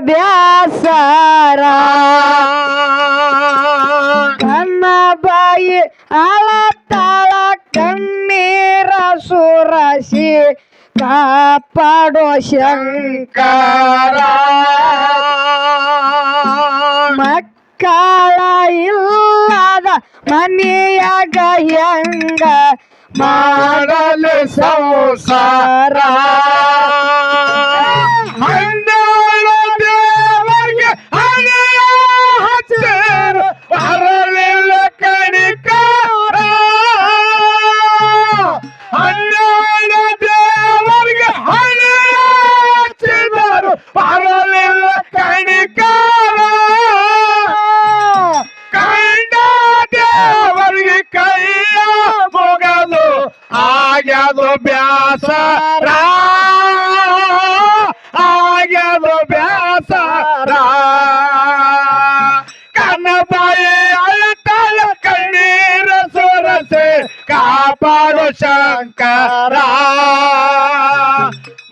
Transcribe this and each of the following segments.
ಬ್ಯಾಸರ ಕಣ್ಣ ಬಾಯಿ ಅಳತಾಳ ಕಣ್ಣೀರ ಸುರಸಿ ಕಾಪಾಡೋ ಶಂಕರ. ಮಕ್ಕಳ ಇಲ್ಲದ ಮನೆಯಾಗ ಹೆಂಗ ಮಾಡಲು ಸಂಸಾರ?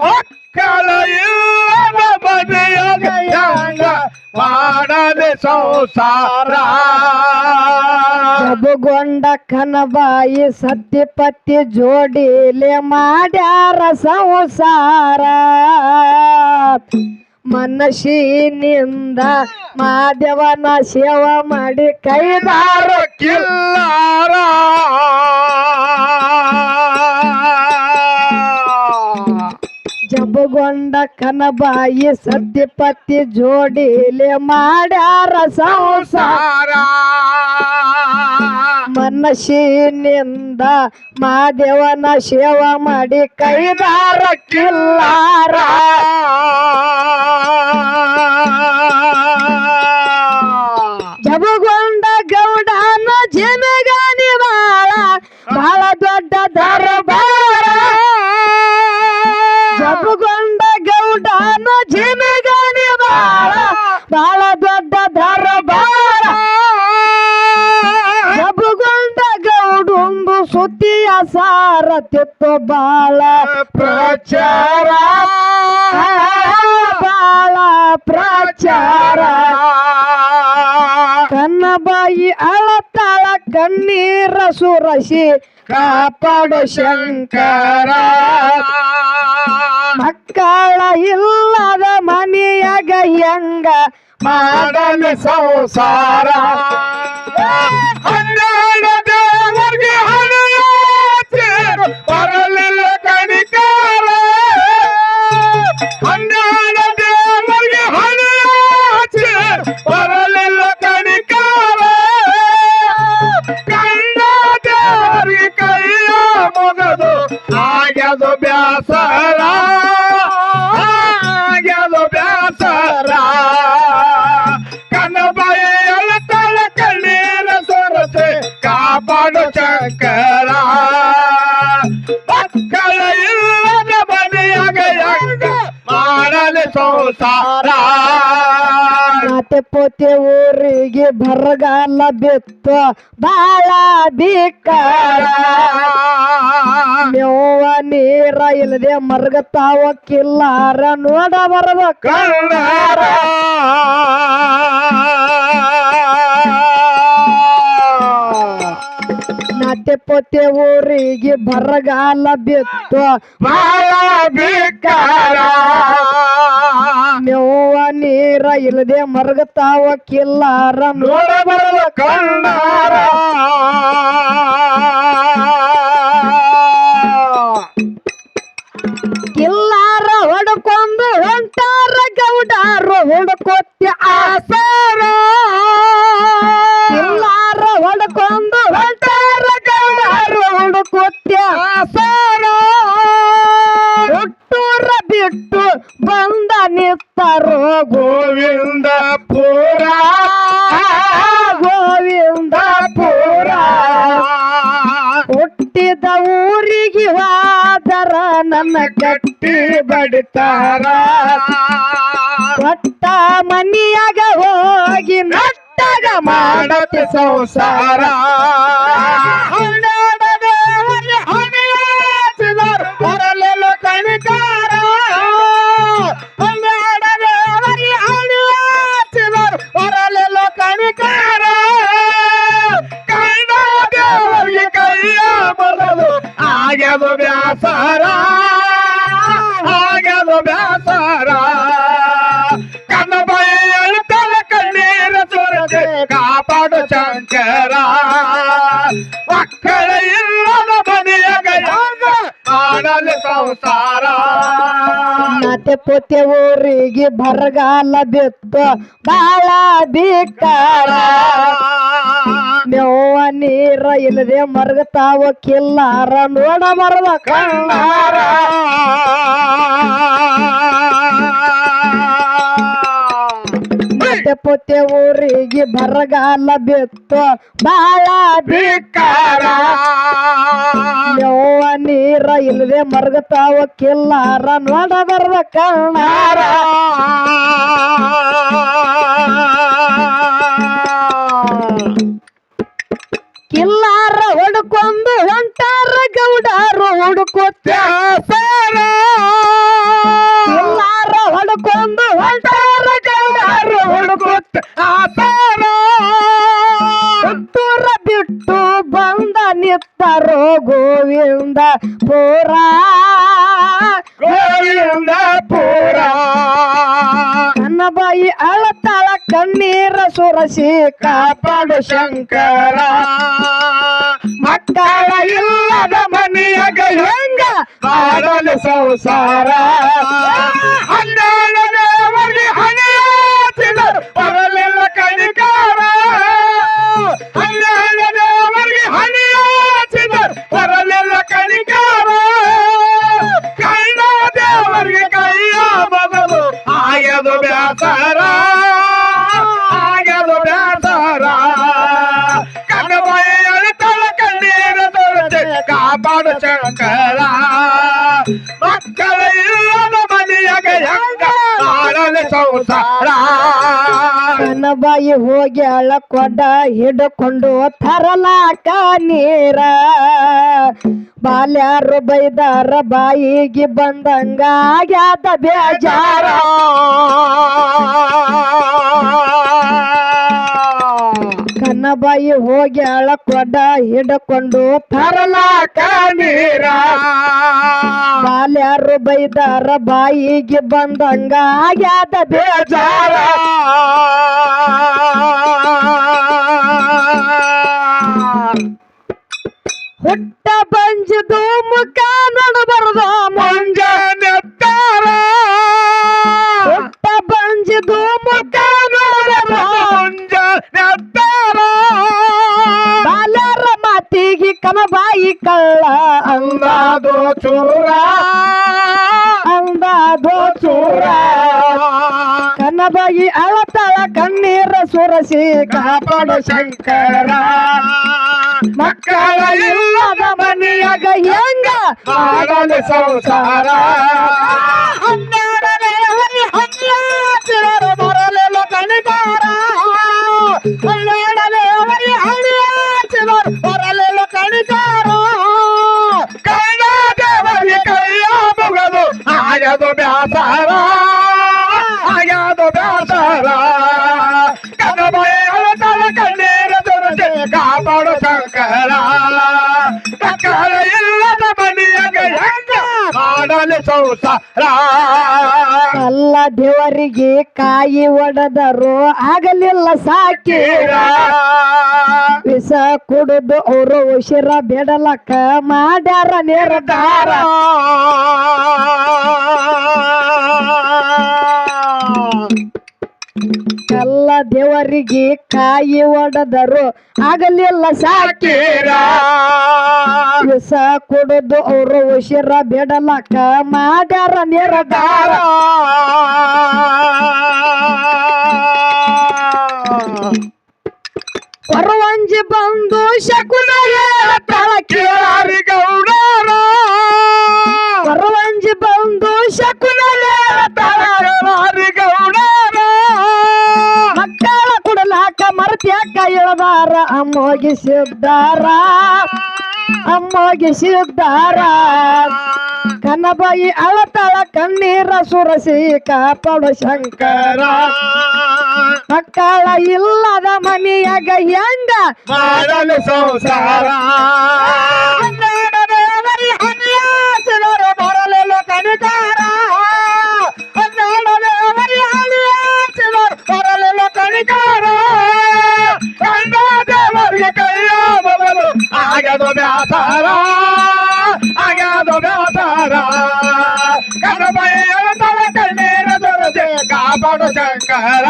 ಮಕ್ಕಳ ಜಬುಗೊಂಡ ಕನಬಾಯಿ ಸತ್ಯಪತಿ ಜೋಡಿಲೆ ಮಾಡ್ಯಾರ ಸಂಸಾರ. ಮನಸ್ಸಿನಿಂದ ಮಾದೇವನ ಸೇವ ಮಾಡಿ ಕೈದಾರ ಕಿಲ್ಲಾರ ಜಬುಗೊಂಡ ಕನಬಾಯಿ ಸತ್ಯಪತಿ ಜೋಡಿಲೆ ಮಾಡ್ಯಾರ ಸಂಸಾರ. ಮನಸ್ಸಿನಿಂದ ಮಾದೇವನ ಸೇವ ಮಾಡಿ ಕೈದಾರ ಕಿಲ್ಲಾರ. ಬಾಳ ಪ್ರಚಾರ. ಬಾಳ ಪ್ರಚಾರ. ಕನ್ನಬಾಯಿ ಅಳತಾಳ ಕಣ್ಣೀರ ಸುರಸಿ ಕಾಪಾಡು ಶಂಕರ ಮಕ್ಕಳ ಇಲ್ಲದ ಮನೆಯಾಗ ಹೆಂಗ ಮಾಡಲು ಸಂಸಾರ. ಹನ್ನೆರಡು ದೇವರಿಗೆ ಹಣೆಯಾಚೆರು ಬ್ಯಾಸರ. ಆಗ್ಯದು ಬ್ಯಾಸರ. ಕನ್ನಬಾಯಿ ತಳ ಕಣ್ಣೀರ ಸೊರಸೆ ಕಾಪಾಡು ಶಂಕರ. ಮಕ್ಕಳ ಇಲ್ಲದ ಮನೆಯಾಗ ಮಾಡಲಿ ಸಂಸಾರ? ನಾತೆ ಪೋತೆ ಊರಿಗೆ ಬರಗಾಲ ಬಿತ್ತು. ಬಾಳ ಬಿಕ್ಕಾರ ಮೇವ ನೀರ ಇಲ್ಲದೆ ಮರಗತಾವ ಕಿಲ್ಲಾರ ನೋಡ ಬರದ ಕಣ್ಣಾರ. ನಾತೆ ಪೋತೆ ಊರಿಗೆ ಬರಗಾಲ ಬಿತ್ತು. ಬಾಳ ನೀರ ಇಲ್ಲದೆ ಮರಗತಾವ ಕಿಲ್ಲಾರ ನೋಡ ಬರಲ ಕಣ್ಣಾರ. ಕಿಲ್ಲಾರ ಹೊಡ್ಕೊಂಡು ಹೊಂಟಾರ ಗೌಡಾರು ಹುಡ್ಕೊತ್ಯ ಆಸಾರ. ಕಿಲ್ಲಾರ ಹೊಡ್ಕೊಂಡು ಹೊಂಟಾರ ಗೌಡಾರು ಹುಡ್ಕೊತ್ಯ ಆಸಾರ. ಹುಟ್ಟೂರ ಬಿಟ್ಟು ಬಂದ ನಿತ್ತರೋ ಗೋವಿಂದ ಹುಟ್ಟಿದ ಊರಿಗೆ ವಾದರ ನನ್ನ ಕಟ್ಟಿ ಬಡಿತಾರ ಕೊಟ್ಟ ಮನಿಯಾಗ ಹೋಗಿ ನಟ್ಟಾಗ ಮಾಡತ ಸಂಸಾರ. ಹೊರಲೆಲ್ಲ ದೇವರಿಗೆ गया ब्या सारा आ गलो लो ब्या सारा कन बल तल कने रचोर देगा पाठ चंकरा ಸಂಸಾರ. ನಾತೆ ಪೋತೆ ಊರಿಗೆ ಬರಗಾಲ ಬಿತ್ತು, ಬಾಳ ಬಿಕ್ಕಾರ ಮೇವ ನೀರ ಇಲ್ಲದೆ ಮರಗತಾವ ಕಿಲ್ಲಾರ ನೋಡ ಮರದ ಕಣ್ಣಾರ. ಪೋತೆ ಊರಿಗೆ ಬರಗಾಲ ಬಿತ್ತು. ಬಾಳ ಬಿಕ್ಕಾರ ನೀರ ಇಲ್ಲದೆ ಮರಗತಾವ ಕಿಲ್ಲಾರ ನೋಡ ಬರದ ಗೋವಿಂದ ಪುರ. ಗೋವಿಂದ ನನ್ನ ಬಾಯಿ ಅಳತಾಳ ಕಣ್ಣೀರ ಸುರಸಿ ಕಾಪಾಡು ಶಂಕರ. ಮಕ್ಕಳ ಇಲ್ಲದ ಮನೆಯ ಹೆಂಗ ಸಂಸಾರ? ಮಾಡಲು ಬಾಯಿ ಹೋಗಿ ಅಳಕೊಂಡ ಹಿಡ್ಕೊಂಡು ತರಲಾಕ ನೀರ. ಬಾಲ್ಯಾರು ಬೈದಾರ ಬಾಯಿಗೆ ಬಂದಂಗ ಬೇಜಾರ. ಕನ್ನಬಾಯಿ ಹೋಗಿ ಅಳಕೊಂಡ ಹಿಡ್ಕೊಂಡು ತರಲಾಕ ನೀರ. ಬಾಲ್ಯಾರು ಬೈದಾರ ಬಾಯಿಗೆ ಬಂದಂಗ ಆಗ್ಯಾದ ಬೇಜಾರ. ಹುಟ್ಟ ಬಂಜಿದು ಮುಖ ನೋಡಬಾರದು. ಮುಂಜಾನೆ ಕಾಪಾಡು ಶಂಕರ. ಮಕ್ಕಳ ಇಲ್ಲದ ಮನೆಯಾಗ ಹೆಂಗ ಮಾಡಲು ಸಂಸಾರ. ಅಲ್ಲ ದೇವರಿಗೆ ಕಾಯಿ ಒಡೆದರು ಆಗಲಿಲ್ಲ ಸಾಕಿ. ವಿಷ ಕುಡಿದು ಅವರು ಉಸಿರ ಬಿಡಲಕ್ಕ ಮಾಡ್ಯಾರ ನಿರ್ಧಾರ ಎಲ್ಲ ದೇವರಿಗೆ ಕಾಯಿ ಒಡೆದರು. ಆಗಲಿಲ್ಲ ಸಾಕಿರ ವಿಷ ಕುಡಿದು ಅವರು ಉಸಿರ ಬಿಡಲಕ್ಕ ಮಾಡ್ಯಾರ ನಿರ್ಧಾರ. ಹೊರವಂಜಿ ಬಂದು ಶಕುನ ಮರತ್ಯಾಕ ಇಳದಾರ? ಅಮ್ಮೋಗಿಸಿದ್ದಾರ ಅಮ್ಮೋಗಿ ಸಿದ್ದಾರ ಕನ್ನಬಾಯಿ ಅಳತಾಳ ಕಣ್ಣೀರ ಸುರಸಿ ಕಾಪಾಡ ಶಂಕರ. ಮಕ್ಕಳ ಇಲ್ಲದ ಮನೆಯಾಗ ಹೆಂಗ ಸಂಸಾರ. ಬ್ಯಾಸಾರ ಆಗ್ಯಾದ ಬ್ಯಾಸಾರ ಕಡಬೈ ಹೇಳ್ತಾಳ ಕಣ್ಣೀರ ದೊರದೆ ಕಾಪಾಡು ಶಂಕರ.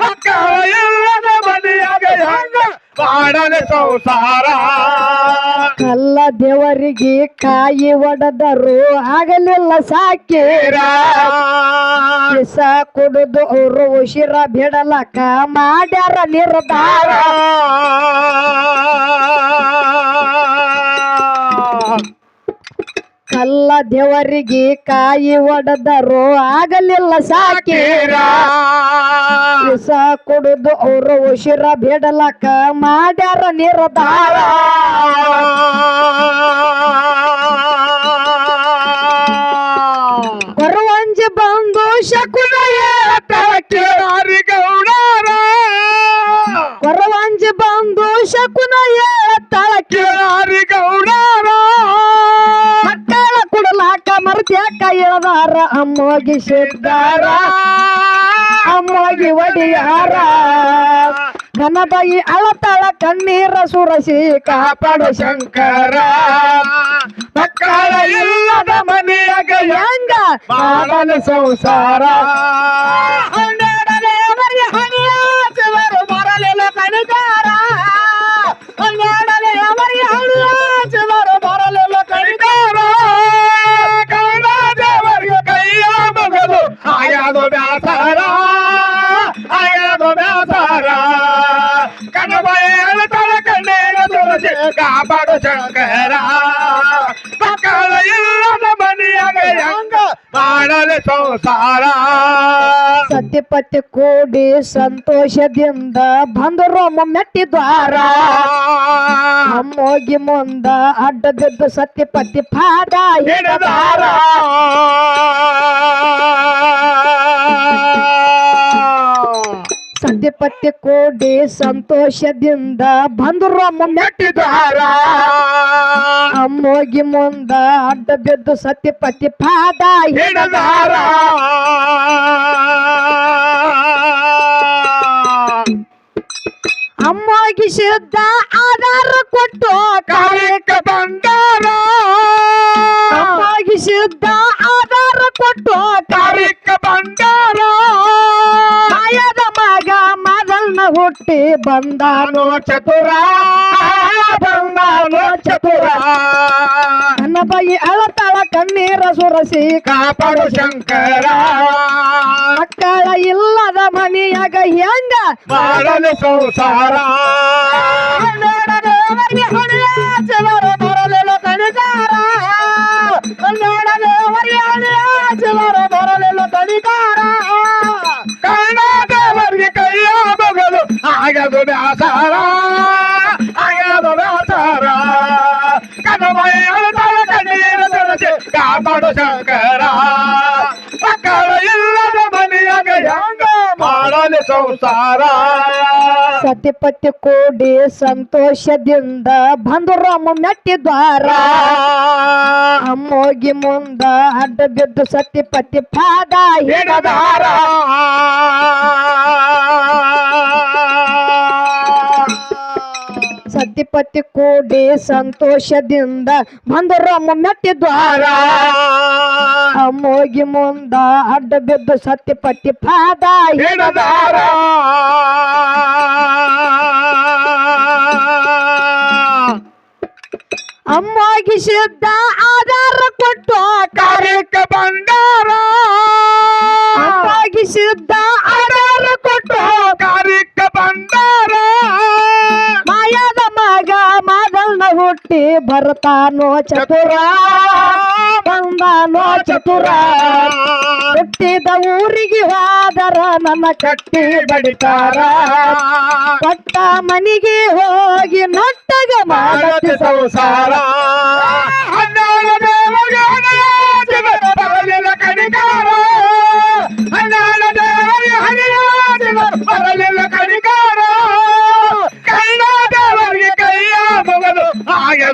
ಮಕ್ಕಳ ಇಲ್ಲದ ಮನೆಯಾಗ ಹೆಂಗ ಮಾಡಲಿ ಸಂಸಾರ. ಕಲ್ಲ ದೇವರಿಗೆ ಕಾಯಿ ಒಡೆದರು ಆಗಲಿಲ್ಲ ಸಾಕೀರ ವಿಷ ಕುಡಿದು ಅವರು ಉಸಿರ ಬಿಡಲಕ್ಕ ಮಾಡ್ಯಾರ ನಿರ್ಧಾರ. ಕಲ್ಲ ದೇವರಿಗೆ ಕಾಯಿ ಒಡೆದರು ಆಗಲಿಲ್ಲ ಸಾಕೀರ? ವಿಷ ಕುಡಿದು ಅವರು ಉಸಿರ ಬಿಡಲಕ್ಕ ಮಾಡ್ಯಾರ ನಿರ್ಧಾರ. ಕೊರವಂಜಿ ಬಂದು ಶಕುನ ಕೊರವಂಜಿ ಬಂದು ಶಕುನ ಇಳದಾರ ಅಮ್ಮೋಗಿ ಸಿದ್ದಾರ, ಅಮ್ಮೋಗಿ ಒಡಿಯಾರ ಕನಬಾಯಿ ಅಳತಾಳ ಕಣ್ಣೀರ ಸುರಸಿ ಕಾಪಾಡು ಶಂಕರ. ಮಕ್ಕಳ ಇಲ್ಲದ ಮನೆಯಾಗ ಹೆಂಗ? ಸಂಸಾರ. ಹನ್ನೆರಡನೇ ಶಂಕರ ಮಕ್ಕಳ ಇಲ್ಲದ ಮನೆಯಾಗ ಹೆಂಗ ಮಾಡಲು ಸಂಸಾರ. ಸತ್ಯಪತಿ ಕೂಡಿ ಸಂತೋಷದಿಂದ ಬಂದರು ಮೆಟ್ಟಿ ದ್ವಾರ. ಅಮ್ಮೋಗಿ ಮುಂದ ಅಡ್ಡ ಸತ್ಯ ಸತ್ಯಪತಿ ಪಾದ ಹಿಡದಾರ. ಸತ್ಯಪತಿ ಕೋಡಿ ಸಂತೋಷದಿಂದ ಬಂದರು ಮೆಟ್ಟಿದಾರ. ಅಮ್ಮೋಗಿ ಮುಂದ ಅಡ್ಡ ಬಿದ್ದು ಸತ್ಯಪತಿ ಪಾದ ಹಿಡದಾರ. ಅಮ್ಮೋಗಿ ಸಿದ್ಧ ಆಧಾರ ಕೊಟ್ಟು ಕಾಯಕ ಬಂದಾರ. ಅಮ್ಮೋಗಿ ಸಿದ್ಧ ಆಧಾರ ಕೊಟ್ಟು ಹುಟ್ಟಿ ಬಂದಾನು ಚತುರ ಬಂದಾನು ಚತುರ ಕನ್ನಬಾಯಿ ಅಳತಾಳ ಕಣ್ಣೀರ ಸುರಸಿ ಕಾಪಾಡು ಶಂಕರ. ಮಕ್ಕಳ ಇಲ್ಲದ ಮನೆಯಾಗ ಹೆಂಗ ಮಾಡಲು ಸಂಸಾರ. ಬ್ಯಾಸಾರ ಆಗದು ಬ್ಯಾಸಾರ ಕನಮಯ ತಳ ಕಣ್ಣೀರ ತರಸಿ ಕಾಪಾಡು ಶಂಕರ. ಮಕ್ಕಳ ಇಲ್ಲದ ಮನೆಯಾಗ ಹೆಂಗ ಮಾಡಲು ಸಂಸಾರ. ಸತಿಪತಿ ಕೂಡಿ ಸಂತೋಷದಿಂದ ಬಂದರು ಮೆಟ್ಟಿ ದ್ವಾರ. ಅಮ್ಮೋಗಿ ಮುಂದ ಅಡ್ಡ ಬಿದ್ದು ಸತಿಪತಿ ಪಾದ ಹಿಡದಾರ. ಸತಿಪತಿ ಕೂಡಿ ಸಂತೋಷದಿಂದ ಬಂದರು ಮೆಟ್ಟಿ ದ್ವಾರ. ಅಮ್ಮೋಗಿ ಮುಂದ ಅಡ್ಡ ಬಿದ್ದು ಸತಿಪತಿ ಪಾದ ಹಿಡದಾರ ಅಮ್ಮೋಗಿ ಸಿದ್ಧ ಆಧಾರ ಕೊಟ್ಟು ಕಾರ್ಯಕ್ಕೆ ಬಂದಾರ ಅಮ್ಮೋಗಿ ಸಿದ್ಧ ಆಧಾರ ಕೊಟ್ಟು ಕಾರ್ಯಕ್ಕೆ ಬಂದಾರ ಹುಟ್ಟಿ ಬರ್ತಾನೋ ಚತುರ ಬಂದಾನೋ ಚತುರ. ಹುಟ್ಟಿದ ಊರಿಗೆ ಹೋದರ ನನ್ನ ಕಟ್ಟಿ ಬಡಿತಾರ. ಪಟ್ಟ ಮನೆಗೆ ಹೋಗಿ ನಟ್ಟಗ ಮಾಡತಿ ಮಾಡತಿ ಸಂಸಾರ. ಹನ್ನೆರಡು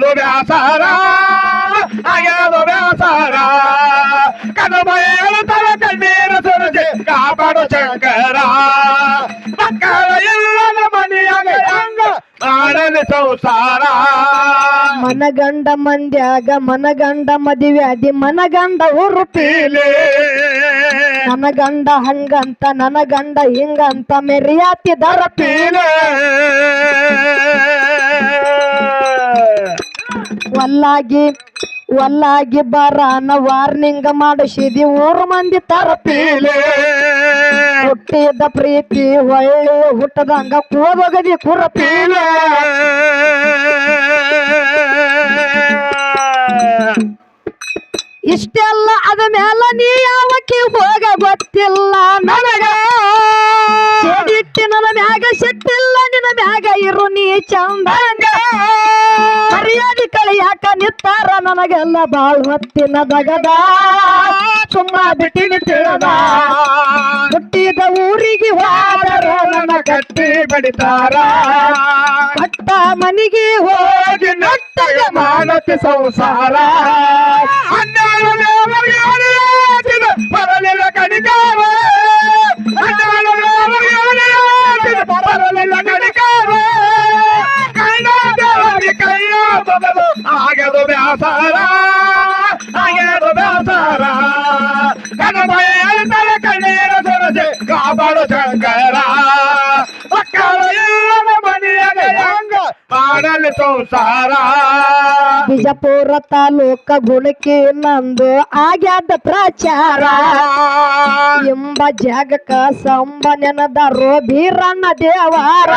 ಆಗದು ವ್ಯಾಸರ ಆಗದು ವ್ಯಾಸರ ಕನಮಯ ತರ ಕಣ್ಣೀರು ಸುರಿಸಿ ಕಾಪಾಡು ಶಂಕರ. ಮಕ್ಕಳ ಇಲ್ಲದ ಮನೆಯಾಗ ಹೆಂಗ ಮಾಡಲಿ ಸಂಸಾರ. ಮನಗಂಡ ಮಂದ್ಯಾಗ ಮನಗಂಡ ಮದುವ್ಯಾದಿ, ಮನಗಂಡ ಉರುಪೀಲೆ. ನನ್ನ ಗಂಡ ಹಂಗಂತ, ನನಗಂಡ ಗಂಡ ಹಿಂಗಂತ ಮೆರಿಯಾತಿ ದರ ದರಪೀಲೆ ಒಲ್ಲಾಗಿ ಒಲ್ಲಾಗಿ ಬರಾನ ವಾರ್ನಿಂಗ್ ಮಾಡಿಸಿದಿ. ಊರು ಮಂದಿ ತರಪೀಲೆ ಹುಟ್ಟಿದ ಪ್ರೀತಿ, ಒಳ್ಳೆ ಹುಟ್ಟದಂಗ ಕೂದೊಗದಿ ಕುರಪೀಲೆ ಇಷ್ಟೆಲ್ಲ ಅದ ಮೇಲೆ ನೀ ಯಾವಕ್ಕೆ ಹೋಗ ಗೊತ್ತಿಲ್ಲ ನನಗ. ಸಿಟ್ಟಿನ ಮ್ಯಾಗ ಸಿಟ್ಟಿಲ್ಲ ನಿನ್ನ ಮ್ಯಾಗ ಇರು ನೀ ಚಂದಂಗ ಮರ್ಯಾದೆ ಕಳಿಯಾಕ ನಿತ್ತಾರ ನನಗೆಲ್ಲ ಬಾಳ್ ಹೊತ್ತಿನ ದಗದ. ಸುಮ್ಮ ಬಿಟ್ಟಿನ ತಿಳದ ಹುಟ್ಟಿದ ಊರಿಗೆ ಹೋದರ ನನ್ನ ಕಟ್ಟಿ ಬಡಿತಾರ. ಕಟ್ಟ ಮನಿಗೆ ಹೋಗಿ ನಟ್ಟಗ ಮಾನತಿ ಸಂಸಾರ. ಹನ್ನೆರಡು ಆಗದು ಬ್ಯಾಸಾರ ಆಗದು ಬ್ಯಾಸಾರ ಹೇಳ್ತಾರೆ ಕಣ್ಣೀರ ಸುರಸೆ, ಕಾಪಾಡು ಶಂಕರ. ಬಿಜಾಪುರ ತಾಲೂಕ ಗುಣಕಿ ನಂದು ಆಗ್ಯಾದ ಪ್ರಚಾರ. ಎಂಬ ಜಾಗಕ ಸಂಬ ನೆನದಾರೋ ಬೀರಣ್ಣ ದೇವಾರ.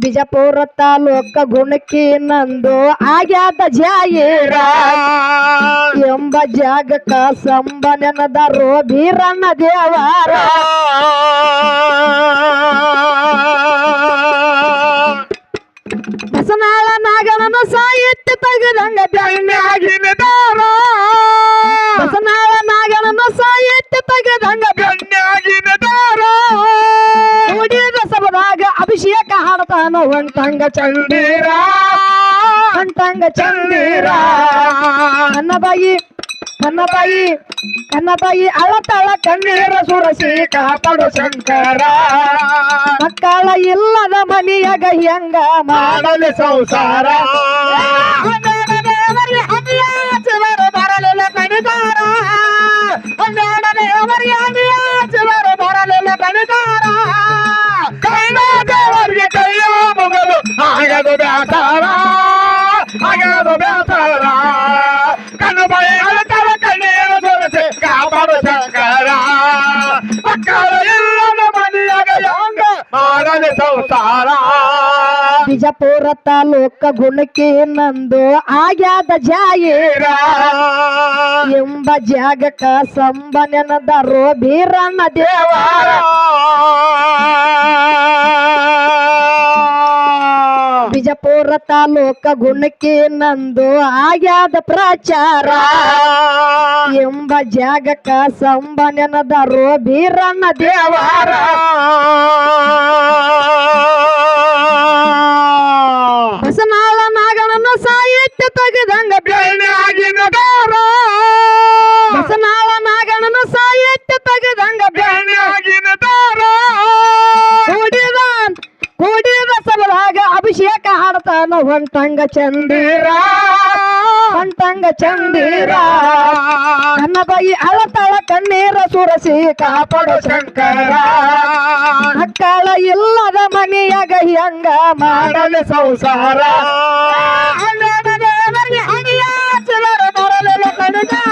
ಬಿಜಾಪುರ ತಾಲೂಕ ಗುಣಕಿನಂದು ಆಗ್ಯಾದ ಜಾಯೀರ ಎಂಬ ಜಾಗಕ ಸಂಬ ನೆನದಾರೋ ಬೀರಣ್ಣ ದೇವಾರ. ಬಸನಾಳ ನಾಗನನ ಸಾಹಿತ್ಯ ತೆಗೆದಂಗ ಬೆಣ್ಣಾಗಿನ ದಾರ ಬಸನಾಳ ನಾಗನನ ಸಾಹಿತ್ಯ ತೆಗೆದಂಗ ಬೆಣ್ಣಾಗಿನ ಅಭಿಷೇಕ ಹಾಡ್ತಾನ ಒಂಟಂಗ ಚಂದೀರ. ಒಂಟಂಗ ಚಂದೀರ. ನನ್ನ ಬಾಯಿ ನನ್ನ ಬಾಯಿ ನನ್ನ ಬಾಯಿ ಅಳತಳ ಕಣ್ಣೀರ ಸುರಸಿ ಕಾಪಾಡು ಶಂಕರ. ಮಕ್ಕಳ ಇಲ್ಲದ ಮನಿಯಾಗ ಹೆಂಗ ಮಾಡ ಮಾಡಲಿ ಸಂಸಾರ. ಬರಲಿಲ್ಲ ಕಣಿದಾರ ಬರಲಿಲ್ಲ ಕಣಿದಾರ ಆಗದು ಬ್ಯಾಸಾರ ಆಗದು ಬ್ಯಾಸಾರ ಕಣ್ಣು ಬೈ ಅಳತಾರ ಕಣ್ಣೀರ ಸೊರಸೆ ಕಾಪಾಡು ಶಂಕರ ಮಕ್ಕಳು ಇಲ್ಲದ ಮನೆಯಾಗ ಹೆಂಗ ಮಾಡಲಿ ಸಂಸಾರ ಬಿಜಾಪುರ ತಾಲೂಕ ಗುಣಕಿ ನಂದು ಆಗ್ಯಾದ ಜಾಯೀರ ಎಂಬ ಜಾಗಕ್ಕ ಸಂಬ ನೆನದಾರೋ ಬೀರಣ್ಣ ದೇವಾರ ತಾಲೂಕ ಗುಣಕ್ಕೆ ನಂದು ಆಗ್ಯಾದ ಪ್ರಚಾರ. ಎಂಬ ಜಾಗಕ ಸಂಬ ನೆನದಾರೋ ಬೀರಣ್ಣ ದೇವಾರ. ಬಸನಾಳ ನಾಗನನ್ನ ಸಾಹಿತ್ಯ ತೆಗೆದಂಗ ಬೆಣ್ಣಾಗಿನ ಅಭಿಷೇಕ ಹಾಡ್ತಾನ ಹೊಂಟಂಗ ಚಂದೀರ ಹೊಂಟಂಗ ಚಂದೀರ. ನನ್ನ ಬಾಯಿ ಅಳತಾಳ ಕಣ್ಣೀರ ಸುರಸಿ ಕಾಪಾಡೋ ಶಂಕರ. ಮಕ್ಕಳ ಇಲ್ಲದ ಮನೆಯಾಗ ಹೆಂಗ ಮಾಡಲು ಸಂಸಾರ. ಬರಲಿಲ್ಲ ಕಣಿದಾರ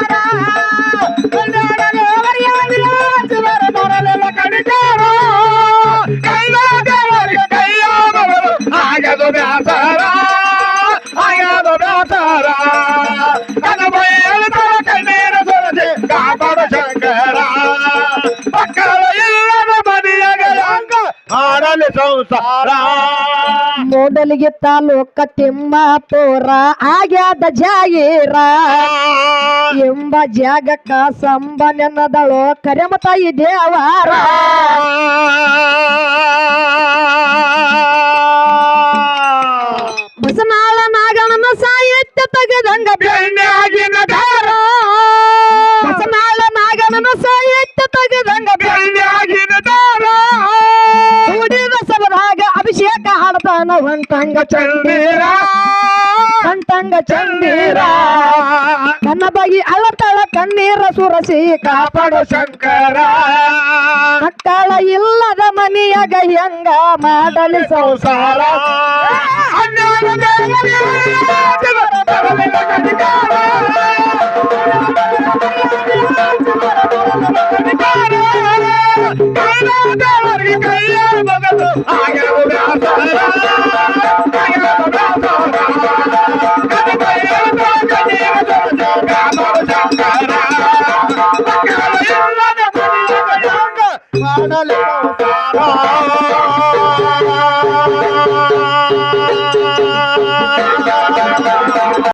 ಮಾಡಲಿ ಸಂಸಾರ ಮೂಡಲಿಗೆ ತಾಲೂಕ ತಿಮ್ಮಾಪುರ. ಆಗ್ಯಾದ ಜಾಗೀರ. ಎಂಬ ಜಾಗಕ್ಕ ಸಂಬ ನೆನದಳು ಕರೆಮತಾಯಿ ದೇವಾರ. ಬಸನಾಳ ನಾಗಣನ ಸಾಹಿತ್ಯ ತೆಗೆದಂಗ ದಾರ. ಬಸನಾಳ ನಾಗಣನ ಸಾಹಿತ್ಯ ತೆಗೆದಂಗ ಬೆಣ್ಣಾಗಿನ ಬರ್ತಾನ ಒಂತಂಗ ಚಂದೀರ. ಸಂತಂಗ ಚಂದೀರ. ನನ್ನ ಬಗಿ ಅಳತಾಳ ಕಣ್ಣೀರ ಸುರಸಿ ಕಾಪಾಡು ಶಂಕರ. ಮಕ್ಕಳ ಇಲ್ಲದ ಮನಿಯಾಗ ಹೆಂಗ ಮಾಡಲಿ ಸಂಸಾರ. Para